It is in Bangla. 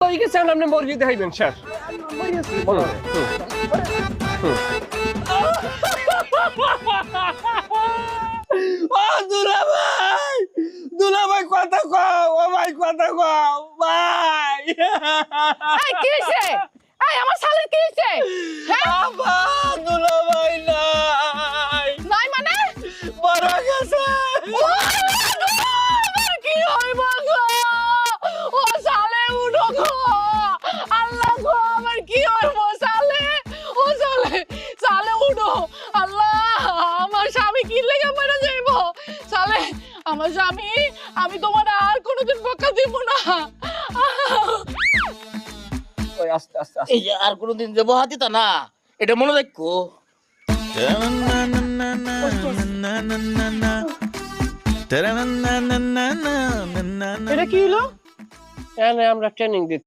গেছে এখন আপনি মুরগি দেখাইবেন স্যার। বলুন। ও দুলা ভাই দুলা ভাই কথা কও ও ভাই কথা কও ভাই। এই কি হইছে? গো আল্লাহ গো আমার কি হইব? শালে ও শালে শালে উঠো। আল্লাহ আমার স্বামী কি লেগে মরে যাইব? শালে আমার স্বামী আমি তোমার আর কোনোদিন বকা দিব না। ওই আস্তে আস্তে আস্তে। এই যে আর কোনোদিন যে বহাতি তা না এটা মনে রাখো। এটা কি হলো আমরা ট্রেনিং দিচ্ছি